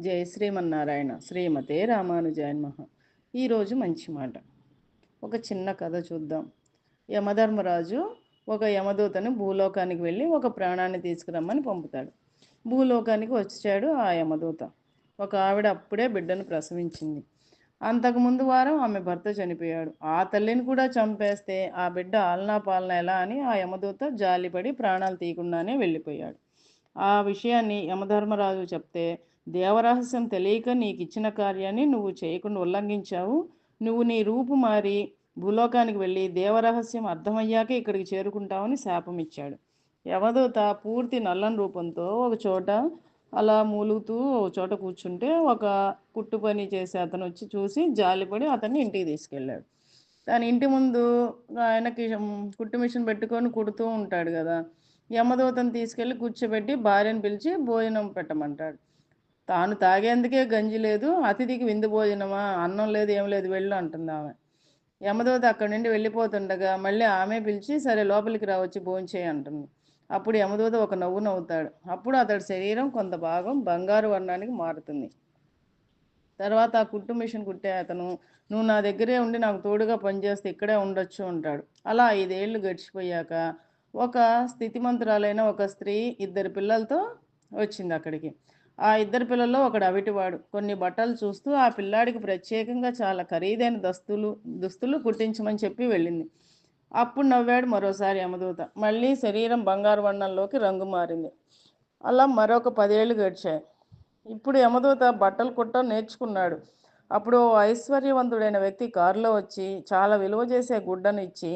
జయ శ్రీమన్నారాయణ శ్రీమతే రామానుజాన్మహ ఈరోజు మంచి మాట. ఒక చిన్న కథ చూద్దాం. యమధర్మరాజు ఒక యమదూతను భూలోకానికి వెళ్ళి ఒక ప్రాణాన్ని తీసుకురమ్మని పంపుతాడు. భూలోకానికి వచ్చాడు ఆ యమదూత. ఒక ఆవిడ అప్పుడే బిడ్డను ప్రసవించింది. అంతకుముందు వారం ఆమె భర్త చనిపోయాడు. ఆ తల్లిని కూడా చంపేస్తే ఆ బిడ్డ ఆలనా పాలన ఎలా అని ఆ యమదూత జాలిపడి ప్రాణాలు తీయకుండానే వెళ్ళిపోయాడు. ఆ విషయాన్ని యమధర్మరాజు చెప్తే దేవరహస్యం తెలియక నీకు ఇచ్చిన కార్యాన్ని నువ్వు చేయకుండా ఉల్లంఘించావు. నువ్వు నీ రూపు మారి భూలోకానికి వెళ్ళి దేవరహస్యం అర్థమయ్యాక ఇక్కడికి చేరుకుంటావని శాపం ఇచ్చాడు యవదూత పూర్తి నల్లని రూపంతో ఒక చోట అలా మూలుగుతూ ఒక చోట కూర్చుంటే ఒక కుట్టు పని చేసే అతను వచ్చి చూసి జాలిపడి అతన్ని ఇంటికి తీసుకెళ్ళాడు. తన ఇంటి ముందు ఆయనకి కుట్టు మిషన్ పెట్టుకొని కుడుతూ ఉంటాడు కదా. యమదూతను తీసుకెళ్ళి కూర్చోబెట్టి భార్యను పిలిచి భోజనం పెట్టమంటాడు. తాను తాగేందుకే గంజి లేదు అతిథికి విందు భోజనమా? అన్నం లేదు ఏం లేదు వెళ్ళు అంటుంది ఆమె. యమదూత అక్కడి నుండి వెళ్ళిపోతుండగా మళ్ళీ ఆమె పిలిచి సరే లోపలికి రావచ్చి భోంచేయి అంటుంది. అప్పుడు యమదూత ఒక నవ్వు నవ్వుతాడు. అప్పుడు అతడి శరీరం కొంత భాగం బంగారు వర్ణానికి మారుతుంది. తర్వాత ఆ కుట్టు మిషన్ కుట్టే అతను నువ్వు నా దగ్గరే ఉండి నాకు తోడుగా పనిచేస్తే ఇక్కడే ఉండొచ్చు అంటాడు. అలా ఐదేళ్ళు గడిచిపోయాక ఒక స్థితిమంతురాలైన ఒక స్త్రీ ఇద్దరు పిల్లలతో వచ్చింది అక్కడికి. ఆ ఇద్దరు పిల్లల్లో ఒకడు అవిటివాడు. కొన్ని బట్టలు చూస్తూ ఆ పిల్లాడికి ప్రత్యేకంగా చాలా ఖరీదైన దస్తులు దుస్తులు కుట్టించమని చెప్పి వెళ్ళింది. అప్పుడు నవ్వాడు మరోసారి యమదూత. మళ్ళీ శరీరం బంగారు వర్ణంలోకి రంగు మారింది. అలా మరొక పదేళ్ళు గడిచాయి. ఇప్పుడు యమదూత బట్టలు కుట్ట నేర్చుకున్నాడు. అప్పుడు ఓ ఐశ్వర్యవంతుడైన వ్యక్తి కారులో వచ్చి చాలా విలువ చేసే గుడ్డను ఇచ్చి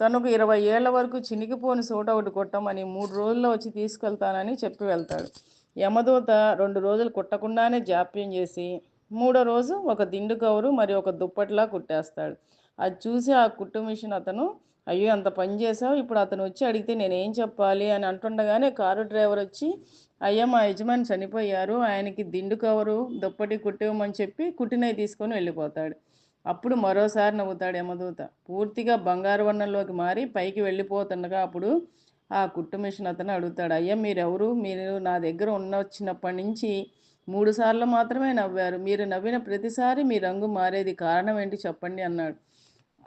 తనకు ఇరవై ఏళ్ళ వరకు చినిగిపోని సూట ఒకటి కొట్టమని మూడు రోజుల్లో వచ్చి తీసుకెళ్తానని చెప్పి వెళ్తాడు. యమదూత రెండు రోజులు కుట్టకుండానే జాప్యం చేసి మూడో రోజు ఒక దిండు కవరు మరి ఒక దుప్పట్లా కుట్టేస్తాడు. అది చూసి ఆ కుట్టు మిషన్ అతను అయ్యో అంత పని చేసావు? ఇప్పుడు అతను వచ్చి అడిగితే నేనేం చెప్పాలి? అని అంటుండగానే కారు డ్రైవర్ వచ్చి అయ్యా మా యజమాని చనిపోయారు. ఆయనకి దిండు కవరు దుప్పటి కుట్టివ్వమని చెప్పి కుట్టినవి తీసుకొని వెళ్ళిపోతాడు. అప్పుడు మరోసారి నవ్వుతాడు యమదూత. పూర్తిగా బంగారు వర్ణంలోకి మారి పైకి వెళ్ళిపోతుండగా అప్పుడు ఆ కుట్టు మిషన్ అతను అడుగుతాడు అయ్యా మీరెవరు? మీరు నా దగ్గర ఉన్న వచ్చినప్పటి నుంచి మూడు సార్లు మాత్రమే నవ్వారు. మీరు నవ్విన ప్రతిసారి మీ రంగు మారేది కారణం ఏంటి చెప్పండి అన్నాడు.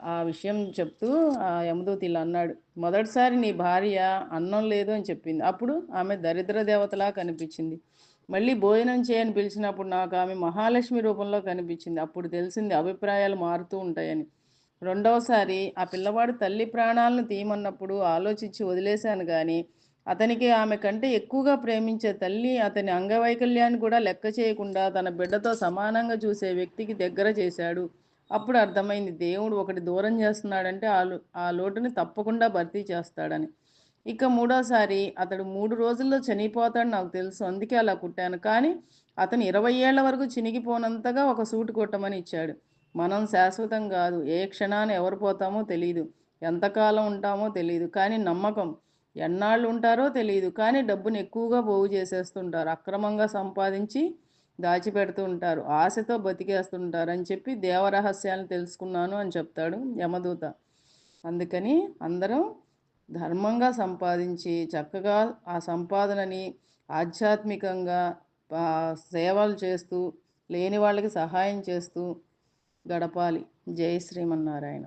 ఆ విషయం చెప్తూ ఆ యమదూత ఇలా అన్నాడు మొదటిసారి నీ భార్య అన్నం లేదు అని చెప్పింది. అప్పుడు ఆమె దరిద్ర దేవతలా కనిపించింది. మళ్ళీ భోజనం చేయని పిలిచినప్పుడు నాకు ఆమె మహాలక్ష్మి రూపంలో కనిపించింది. అప్పుడు తెలిసింది అభిప్రాయాలు మారుతూ ఉంటాయని. రెండవసారి ఆ పిల్లవాడు తల్లి ప్రాణాలను తీయమన్నప్పుడు ఆలోచించి వదిలేశాను కానీ అతనికి ఆమె కంటే ఎక్కువగా ప్రేమించే తల్లి అతని అంగవైకల్యాన్ని కూడా లెక్క చేయకుండా తన బిడ్డతో సమానంగా చూసే వ్యక్తికి దగ్గర చేశాడు. అప్పుడు అర్థమైంది దేవుడు ఒకటి దూరం చేస్తున్నాడంటే ఆ లో- ఆ లోటుని తప్పకుండా భర్తీ చేస్తాడని. ఇక మూడోసారి అతడు మూడు రోజుల్లో చనిపోతాడు నాకు తెలుసు అందుకే అలా కుట్టాను. కానీ అతను ఇరవై ఏళ్ళ వరకు చినిగిపోనంతగా ఒక సూటు కొట్టమని ఇచ్చాడు. మనం శాశ్వతం కాదు. ఏ క్షణాన్ని ఎవరు పోతామో తెలియదు ఎంతకాలం ఉంటామో తెలియదు కానీ నమ్మకం. ఎన్నాళ్ళు ఉంటారో తెలియదు కానీ డబ్బును ఎక్కువగా పోగు చేసేస్తుంటారు. అక్రమంగా సంపాదించి దాచిపెడుతూ ఉంటారు. ఆశతో బతికేస్తుంటారు అని చెప్పి దేవరహస్యాలను తెలుసుకున్నాను అని చెప్తాడు యమదూత. అందుకని అందరం ధర్మంగా సంపాదించి చక్కగా ఆ సంపాదనని ఆధ్యాత్మికంగా సేవలు చేస్తూ లేని వాళ్ళకి సహాయం చేస్తూ గడపాలి. జై శ్రీమన్నారాయణ.